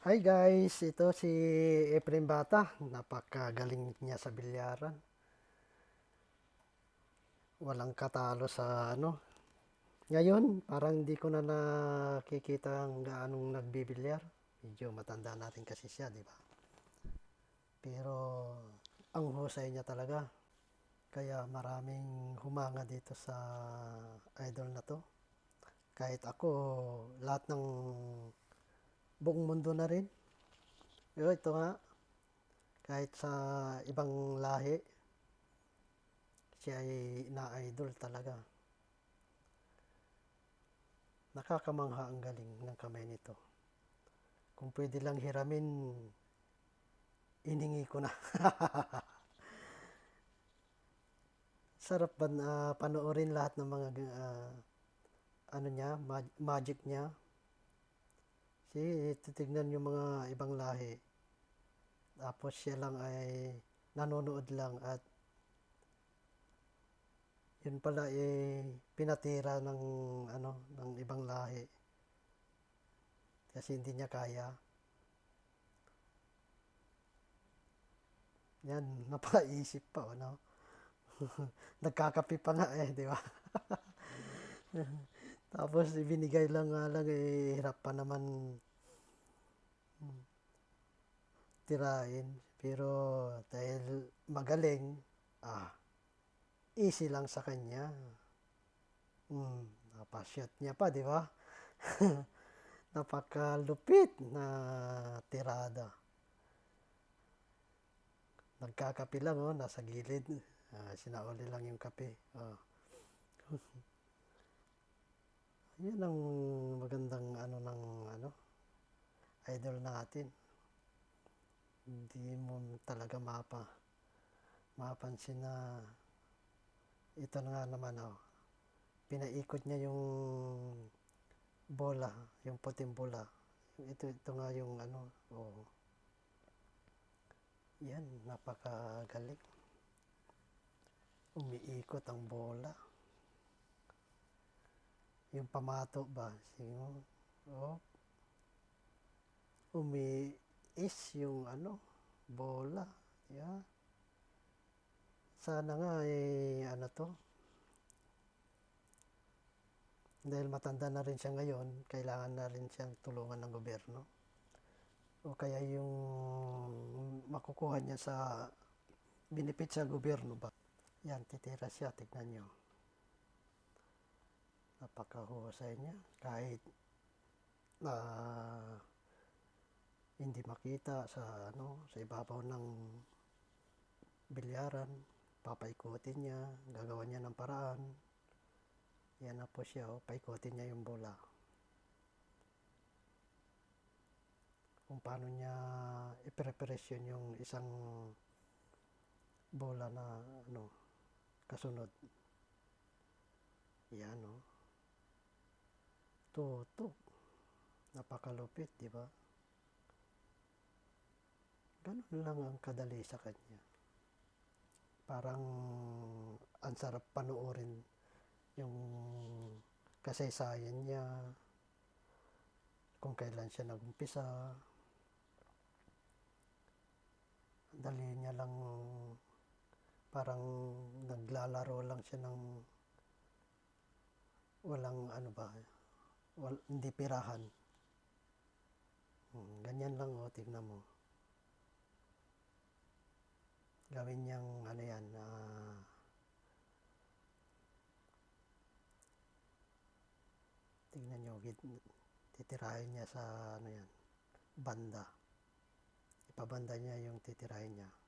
Hi guys, ito si Efrem Bata. Napakagaling niya sa bilyaran. Walang katalo sa ano. Ngayon, parang hindi ko na nakikita ang gaanong nagbibilyar. Medyo matanda natin kasi siya, di ba? Pero ang husay niya talaga. Kaya maraming humanga dito sa idol na to. Kahit ako, lahat ng buong mundo na rin. Pero ito nga, kahit sa ibang lahi, siya ay na-idol talaga. Nakakamangha ang galing ng kamay nito. Kung pwede lang hiramin, iningi ko na. Sarap ba na panoorin lahat ng mga ah, ano niya, mag- magic niya. Kasi titignan yung mga ibang lahi. Tapos siya lang ay nanonood lang at yun pala eh pinatira ng ano ng ibang lahi. Kasi hindi niya kaya. Yan, napaisip pa, ano? Nagkakape pa nga eh, di ba? Tapos ibinigay lang nga lang eh, hirap pa naman tirahin. Pero dahil magaling, ah, easy lang sa kanya. Hmm, napashot niya pa, di ba? Napakalupit na tirada. Nagkakape lang, oh, nasa gilid. Ah, sinauli lang yung kape. Oh. Yan ang magandang ano ng ano idol natin. Hindi mo talaga mapa mapansin na ito na nga naman oh. Pinaikot niya yung bola, yung puting bola. Ito ito nga yung ano, oh. Yan, napakagaling. Umiikot ang bola. Yung pamato ba? Siguro, oh. Umiis yung ano, bola. Yeah. Sana nga eh, ano to. Dahil matanda na rin siya ngayon, kailangan na rin siyang tulungan ng gobyerno. O kaya yung makukuha niya sa benefit sa gobyerno ba? Yan, titira siya, tignan nyo. Napakahusay niya. Kahit na hindi makita sa ano sa ibabaw ng bilyaran, papaikutin niya, gagawa niya ng paraan. Yan na po siya, oh, paikutin niya yung bola. Kung paano niya i-preparation yung isang bola na ano kasunod. Yan oh. Tutok. Napakalupit, di ba? Ganun lang ang kadali sa kanya. Parang ang sarap panoorin yung kasaysayan niya, kung kailan siya nagumpisa. Dali niya lang parang naglalaro lang siya ng walang ano ba, wal, hindi pirahan. Hmm, ganyan lang oh, tignan mo. Gawin niyang ano yan, ah, tignan niyo, git- titirahin niya sa ano yan, banda. Ipabanda niya yung titirahin niya.